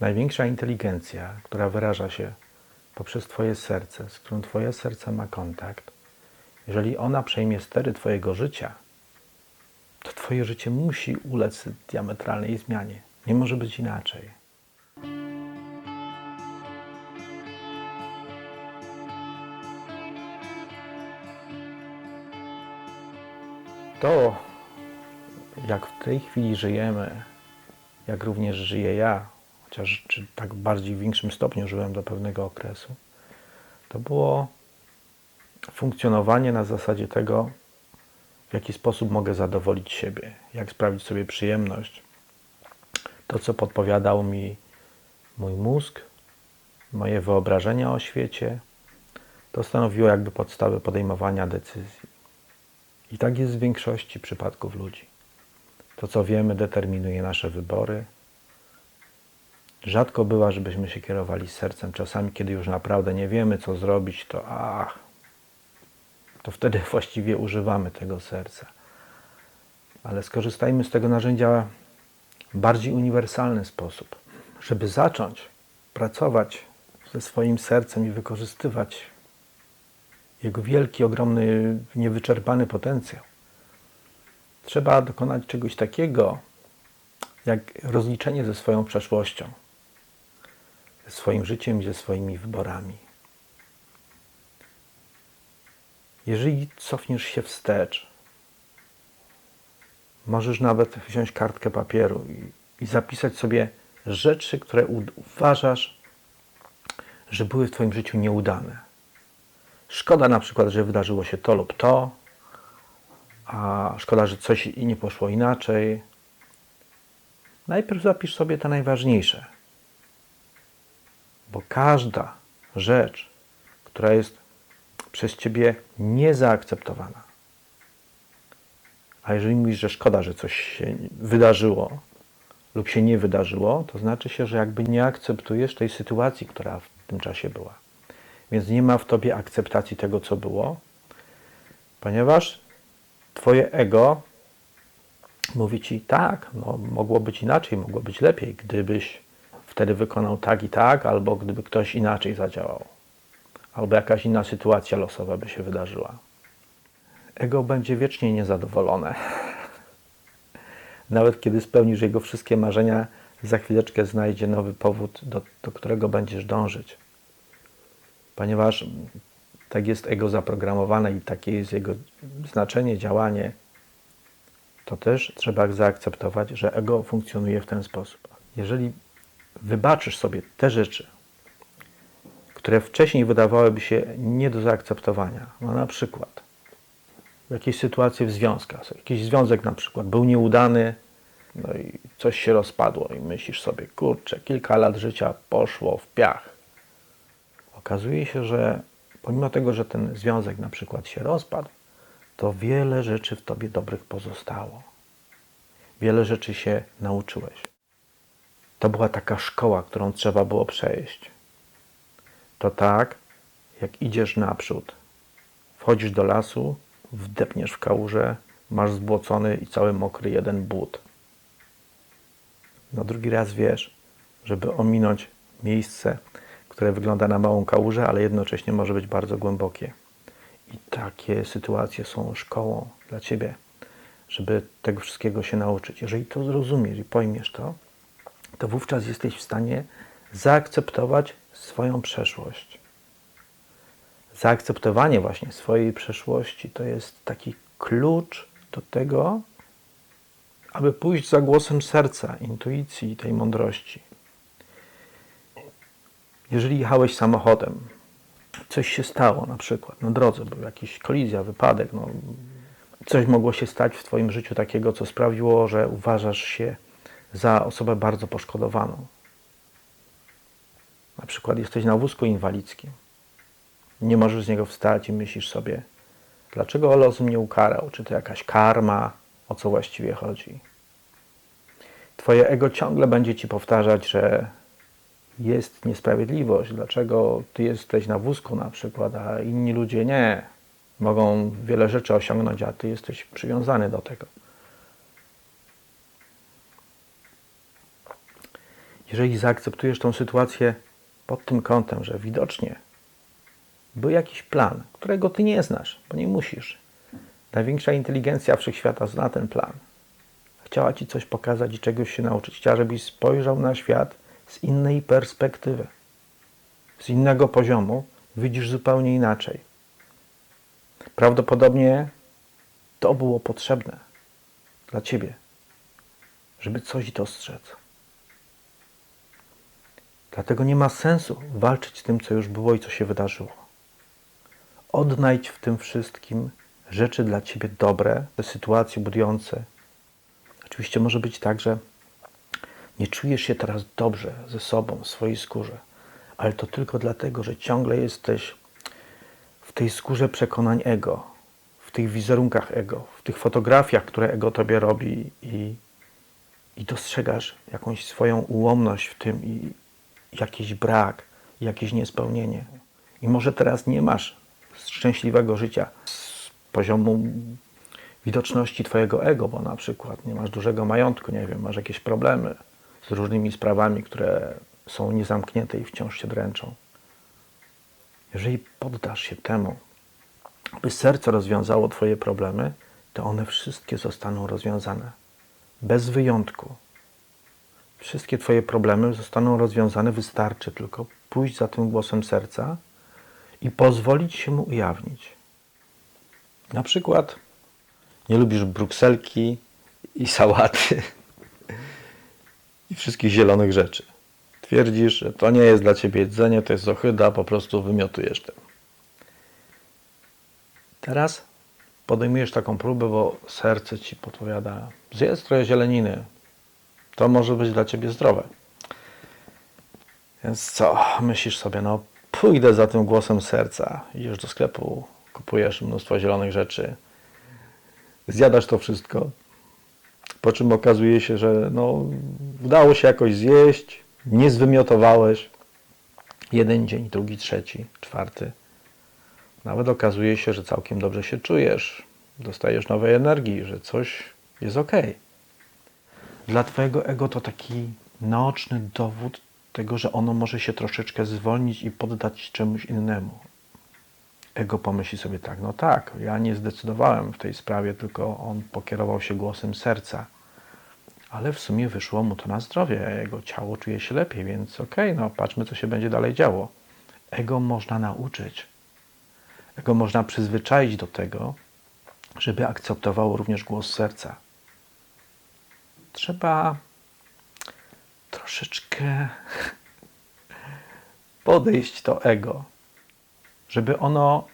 Największa inteligencja, która wyraża się poprzez Twoje serce, z którą Twoje serce ma kontakt, jeżeli ona przejmie stery Twojego życia, to Twoje życie musi ulec diametralnej zmianie. Nie może być inaczej. To, jak w tej chwili żyjemy, jak również żyję ja, chociaż czy tak bardziej w większym stopniu żyłem do pewnego okresu, to było funkcjonowanie na zasadzie tego, w jaki sposób mogę zadowolić siebie, jak sprawić sobie przyjemność. To, co podpowiadał mi mój mózg, moje wyobrażenia o świecie, to stanowiło jakby podstawę podejmowania decyzji. I tak jest w większości przypadków ludzi. To, co wiemy, determinuje nasze wybory. Rzadko bywa, żebyśmy się kierowali sercem. Czasami, kiedy już naprawdę nie wiemy, co zrobić, to ach, to wtedy właściwie używamy tego serca. Ale skorzystajmy z tego narzędzia w bardziej uniwersalny sposób, żeby zacząć pracować ze swoim sercem i wykorzystywać jego wielki, ogromny, niewyczerpany potencjał. Trzeba dokonać czegoś takiego, jak rozliczenie ze swoją przeszłością, ze swoim życiem i ze swoimi wyborami. Jeżeli cofniesz się wstecz, możesz nawet wziąć kartkę papieru i, i zapisać sobie rzeczy, które uważasz, że były w Twoim życiu nieudane. Szkoda na przykład, że wydarzyło się to lub to, a szkoda, że coś nie poszło inaczej. Najpierw zapisz sobie te najważniejsze, każda rzecz, która jest przez Ciebie niezaakceptowana, a jeżeli mówisz, że szkoda, że coś się wydarzyło lub się nie wydarzyło, to znaczy się, że jakby nie akceptujesz tej sytuacji, która w tym czasie była. Więc nie ma w tobie akceptacji tego, co było, ponieważ twoje ego mówi ci tak, no, mogło być inaczej, mogło być lepiej, gdybyś wtedy wykonał tak i tak, albo gdyby ktoś inaczej zadziałał, albo jakaś inna sytuacja losowa by się wydarzyła. Ego będzie wiecznie niezadowolone. Nawet kiedy spełnisz jego wszystkie marzenia, za chwileczkę znajdzie nowy powód, do, do którego będziesz dążyć ponieważ tak jest ego zaprogramowane i takie jest jego znaczenie, działanie, to też trzeba zaakceptować, że ego funkcjonuje w ten sposób. Jeżeli wybaczysz sobie te rzeczy, które wcześniej wydawałyby się nie do zaakceptowania, no na przykład jakieś sytuacje w związkach, jakiś związek na przykład był nieudany, no i coś się rozpadło i myślisz sobie, kurczę, kilka lat życia poszło w piach okazuje się, że pomimo tego, że ten związek na przykład się rozpadł, to wiele rzeczy w tobie dobrych pozostało. Wiele rzeczy się nauczyłeś. To była taka szkoła, którą trzeba było przejść. To tak, jak idziesz naprzód, wchodzisz do lasu, wdepniesz w kałużę, masz zbłocony i cały mokry jeden but. No drugi raz wiesz, żeby ominąć miejsce, które wygląda na małą kałużę, ale jednocześnie może być bardzo głębokie. I takie sytuacje są szkołą dla Ciebie, żeby tego wszystkiego się nauczyć. Jeżeli to zrozumiesz i pojmiesz to, to wówczas jesteś w stanie zaakceptować swoją przeszłość. Zaakceptowanie właśnie swojej przeszłości to jest taki klucz do tego, aby pójść za głosem serca, intuicji, tej mądrości. Jeżeli jechałeś samochodem, coś się stało na przykład na drodze, był jakiś kolizja, wypadek, no, coś mogło się stać w Twoim życiu takiego, co sprawiło, że uważasz się za osobę bardzo poszkodowaną. Na przykład jesteś na wózku inwalidzkim, nie możesz z niego wstać i myślisz sobie, dlaczego los mnie ukarał? Czy to jakaś karma? O co właściwie chodzi? Twoje ego ciągle będzie Ci powtarzać, że jest niesprawiedliwość, dlaczego ty jesteś na wózku na przykład, a inni ludzie nie. Mogą wiele rzeczy osiągnąć, a ty jesteś przywiązany do tego. Jeżeli zaakceptujesz tą sytuację pod tym kątem, że widocznie był jakiś plan, którego ty nie znasz, bo nie musisz. Największa inteligencja wszechświata zna ten plan. Chciała ci coś pokazać i czegoś się nauczyć. Chciała, żebyś spojrzał na świat z innej perspektywy, z innego poziomu. Widzisz zupełnie inaczej. Prawdopodobnie to było potrzebne dla ciebie, żeby coś dostrzec. Dlatego nie ma sensu walczyć z tym, co już było i co się wydarzyło. Odnajdź w tym wszystkim rzeczy dla ciebie dobre, te sytuacje budujące. Oczywiście może być tak, że nie czujesz się teraz dobrze ze sobą, w swojej skórze, ale to tylko dlatego, że ciągle jesteś w tej skórze przekonań ego, w tych wizerunkach ego, w tych fotografiach, które ego tobie robi i, i dostrzegasz jakąś swoją ułomność w tym i jakiś brak, jakieś niespełnienie. I może teraz nie masz szczęśliwego życia z poziomu widoczności Twojego ego, bo na przykład nie masz dużego majątku, nie wiem, masz jakieś problemy z różnymi sprawami, które są niezamknięte i wciąż się dręczą. Jeżeli poddasz się temu, by serce rozwiązało Twoje problemy, to one wszystkie zostaną rozwiązane. Bez wyjątku. Wszystkie Twoje problemy zostaną rozwiązane, wystarczy tylko pójść za tym głosem serca i pozwolić się mu ujawnić. Na przykład nie lubisz brukselki i sałaty i wszystkich zielonych rzeczy. Twierdzisz, że to nie jest dla ciebie jedzenie, to jest ohyda, po prostu wymiotujesz tym. Teraz podejmujesz taką próbę, bo serce ci podpowiada, zjedz trochę zieleniny, to może być dla ciebie zdrowe. Więc co? Myślisz sobie, no pójdę za tym głosem serca. Idziesz do sklepu, kupujesz mnóstwo zielonych rzeczy, zjadasz to wszystko, po czym okazuje się, że no, udało się jakoś zjeść, nie zwymiotowałeś. Jeden dzień, drugi, trzeci, czwarty. Nawet okazuje się, że całkiem dobrze się czujesz, dostajesz nowej energii, że coś jest ok. Dla Twojego ego to taki naoczny dowód tego, że ono może się troszeczkę zwolnić i poddać czemuś innemu. Ego pomyśli sobie tak, no tak, ja nie zdecydowałem w tej sprawie, tylko on pokierował się głosem serca. Ale w sumie wyszło mu to na zdrowie, jego ciało czuje się lepiej, więc okej, okay, no patrzmy, co się będzie dalej działo. Ego można nauczyć. Ego można przyzwyczaić do tego, żeby akceptowało również głos serca. Trzeba troszeczkę podejść to ego, żeby ono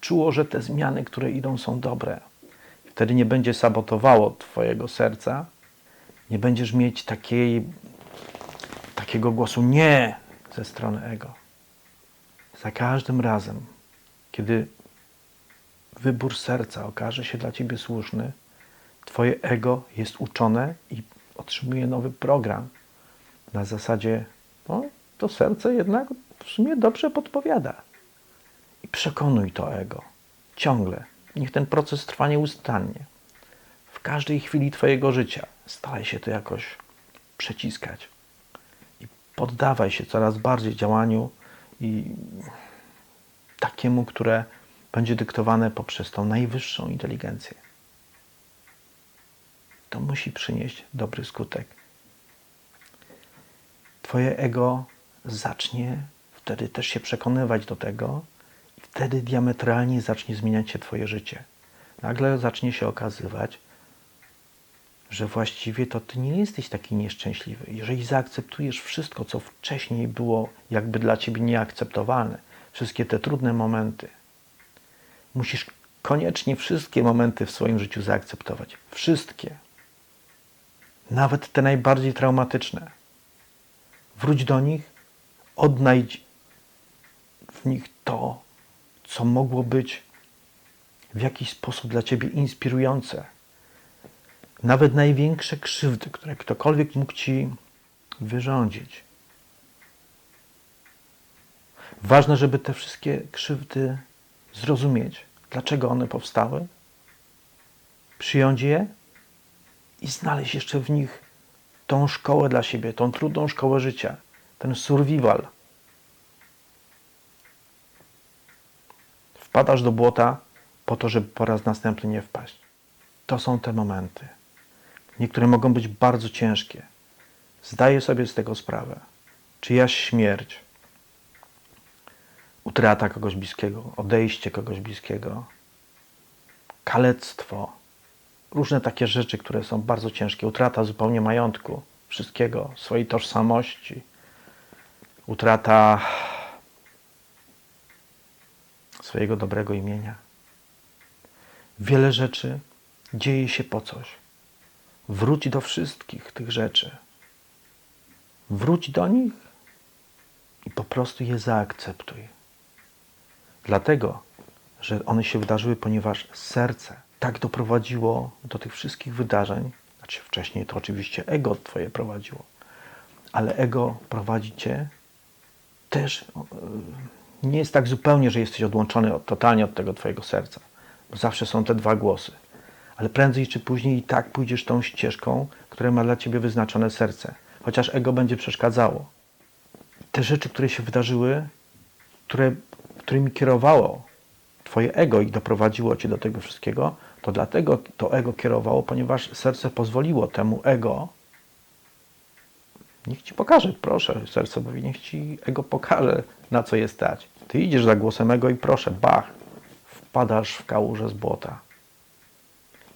czuło, że te zmiany, które idą, są dobre. Wtedy nie będzie sabotowało Twojego serca, nie będziesz mieć takiej, takiego głosu nie ze strony ego. Za każdym razem, kiedy wybór serca okaże się dla Ciebie słuszny, Twoje ego jest uczone i otrzymuje nowy program na zasadzie, no, to serce jednak w sumie dobrze podpowiada. I przekonuj to ego ciągle. Niech ten proces trwa nieustannie. W każdej chwili Twojego życia staraj się to jakoś przeciskać. I poddawaj się coraz bardziej działaniu i takiemu, które będzie dyktowane poprzez tą najwyższą inteligencję. To musi przynieść dobry skutek. Twoje ego zacznie wtedy też się przekonywać do tego, i wtedy diametralnie zacznie zmieniać się Twoje życie. Nagle zacznie się okazywać, że właściwie to Ty nie jesteś taki nieszczęśliwy. Jeżeli zaakceptujesz wszystko, co wcześniej było jakby dla Ciebie nieakceptowalne, wszystkie te trudne momenty, musisz koniecznie wszystkie momenty w swoim życiu zaakceptować. Wszystkie. Nawet te najbardziej traumatyczne. Wróć do nich, odnajdź w nich to, co mogło być w jakiś sposób dla Ciebie inspirujące. Nawet największe krzywdy, które ktokolwiek mógł Ci wyrządzić. Ważne, żeby te wszystkie krzywdy zrozumieć, dlaczego one powstały, przyjąć je i znaleźć jeszcze w nich tą szkołę dla siebie, tą trudną szkołę życia, ten survival. Wpadasz do błota po to, żeby po raz następny nie wpaść. To są te momenty. Niektóre mogą być bardzo ciężkie. Zdaję sobie z tego sprawę. Czyjaś śmierć, utrata kogoś bliskiego, odejście kogoś bliskiego, kalectwo, różne takie rzeczy, które są bardzo ciężkie, utrata zupełnie majątku, wszystkiego, swojej tożsamości, utrata swojego dobrego imienia. Wiele rzeczy dzieje się po coś. Wróć do wszystkich tych rzeczy. Wróć do nich i po prostu je zaakceptuj. Dlatego, że one się wydarzyły, ponieważ serce tak doprowadziło do tych wszystkich wydarzeń. Znaczy, wcześniej to oczywiście ego Twoje prowadziło, ale ego prowadzi Cię też. yy, Nie jest tak zupełnie, że jesteś odłączony od, totalnie od tego Twojego serca. Bo zawsze są te dwa głosy. Ale prędzej czy później i tak pójdziesz tą ścieżką, która ma dla Ciebie wyznaczone serce. Chociaż ego będzie przeszkadzało. Te rzeczy, które się wydarzyły, które, którymi kierowało Twoje ego i doprowadziło Cię do tego wszystkiego, to dlatego to ego kierowało, ponieważ serce pozwoliło temu ego. Niech Ci pokaże, proszę, serce mówi, niech Ci ego pokaże, na co jest stać. Ty idziesz za głosem ego i proszę, bach, wpadasz w kałużę z błota.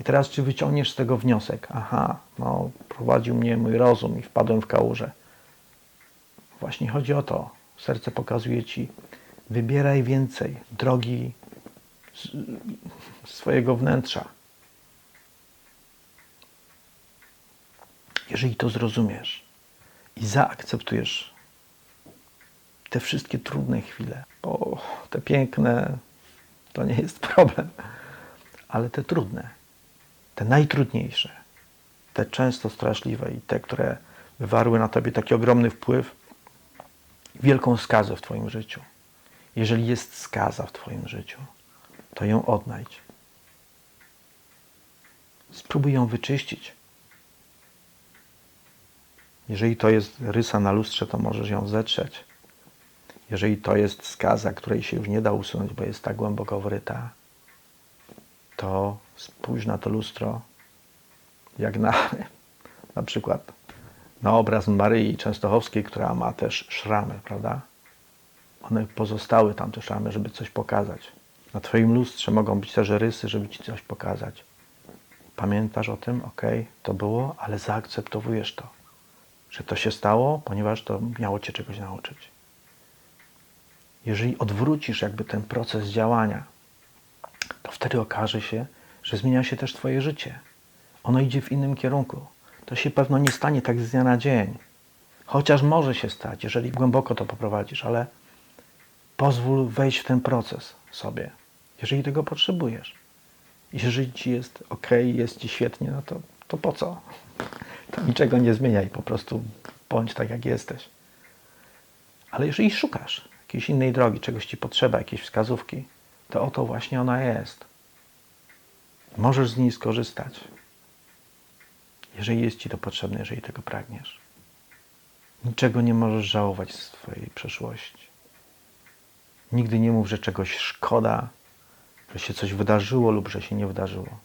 I teraz, czy wyciągniesz z tego wniosek? Aha, no, prowadził mnie mój rozum i wpadłem w kałużę. Właśnie chodzi o to. Serce pokazuje Ci, wybieraj więcej drogi swojego wnętrza. Jeżeli to zrozumiesz i zaakceptujesz te wszystkie trudne chwile, bo te piękne to nie jest problem, ale te trudne, te najtrudniejsze, te często straszliwe i te, które wywarły na tobie taki ogromny wpływ, wielką skazę w Twoim życiu. Jeżeli jest skaza w Twoim życiu, to ją odnajdź. Spróbuj ją wyczyścić. Jeżeli to jest rysa na lustrze, to możesz ją zetrzeć. Jeżeli to jest skaza, której się już nie da usunąć, bo jest tak głęboko wryta, to spójrz na to lustro, jak na, na przykład na obraz Maryi Częstochowskiej, która ma też szramy, prawda? One pozostały tam te szramy, żeby coś pokazać. Na Twoim lustrze mogą być też rysy, żeby Ci coś pokazać. Pamiętasz o tym? Ok, to było, ale zaakceptowujesz to, że to się stało, ponieważ to miało Cię czegoś nauczyć. Jeżeli odwrócisz jakby ten proces działania, to wtedy okaże się, że zmienia się też Twoje życie. Ono idzie w innym kierunku. To się pewno nie stanie tak z dnia na dzień. Chociaż może się stać, jeżeli głęboko to poprowadzisz, ale pozwól wejść w ten proces sobie, jeżeli tego potrzebujesz. Jeżeli ci jest ok, jest ci świetnie, no to, to po co? To niczego nie zmieniaj, po prostu bądź tak, jak jesteś. Ale jeżeli szukasz jakiejś innej drogi, czegoś ci potrzeba, jakiejś wskazówki, to oto właśnie ona jest. Możesz z niej skorzystać, jeżeli jest ci to potrzebne, jeżeli tego pragniesz. Niczego nie możesz żałować z swojej przeszłości. Nigdy nie mów, że czegoś szkoda, że się coś wydarzyło lub że się nie wydarzyło.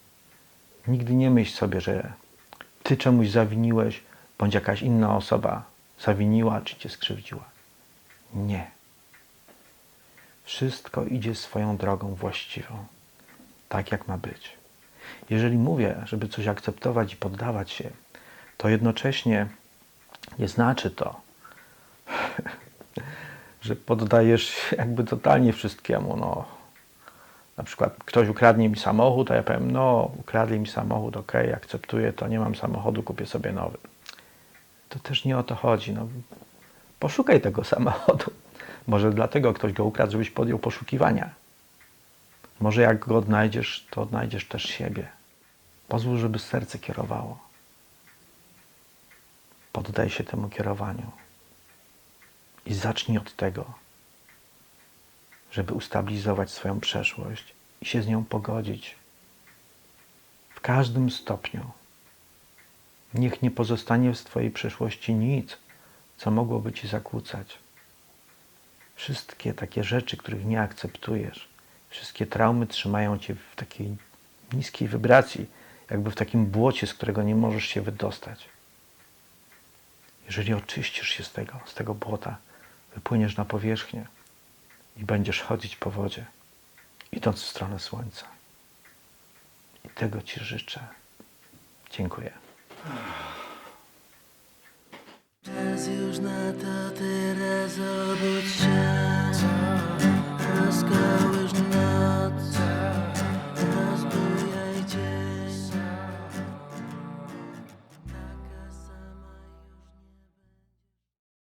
Nigdy nie myśl sobie, że ty czemuś zawiniłeś, bądź jakaś inna osoba zawiniła czy cię skrzywdziła. Nie. Wszystko idzie swoją drogą właściwą, tak jak ma być. Jeżeli mówię, żeby coś akceptować i poddawać się, to jednocześnie nie znaczy to, że poddajesz się jakby totalnie wszystkiemu. No, na przykład ktoś ukradnie mi samochód, a ja powiem, no ukradli mi samochód, ok, akceptuję to, nie mam samochodu, kupię sobie nowy. To też nie o to chodzi. No, poszukaj tego samochodu. Może dlatego ktoś go ukradł, żebyś podjął poszukiwania. Może jak go odnajdziesz, to odnajdziesz też siebie. Pozwól, żeby serce kierowało. Poddaj się temu kierowaniu. I zacznij od tego, żeby ustabilizować swoją przeszłość i się z nią pogodzić. W każdym stopniu. Niech nie pozostanie w Twojej przeszłości nic, co mogłoby Ci zakłócać. Wszystkie takie rzeczy, których nie akceptujesz, wszystkie traumy trzymają Cię w takiej niskiej wibracji, jakby w takim błocie, z którego nie możesz się wydostać. Jeżeli oczyścisz się z tego, z tego błota, wypłyniesz na powierzchnię i będziesz chodzić po wodzie, idąc w stronę słońca. I tego Ci życzę. Dziękuję. Czas już na to teraz obudź się.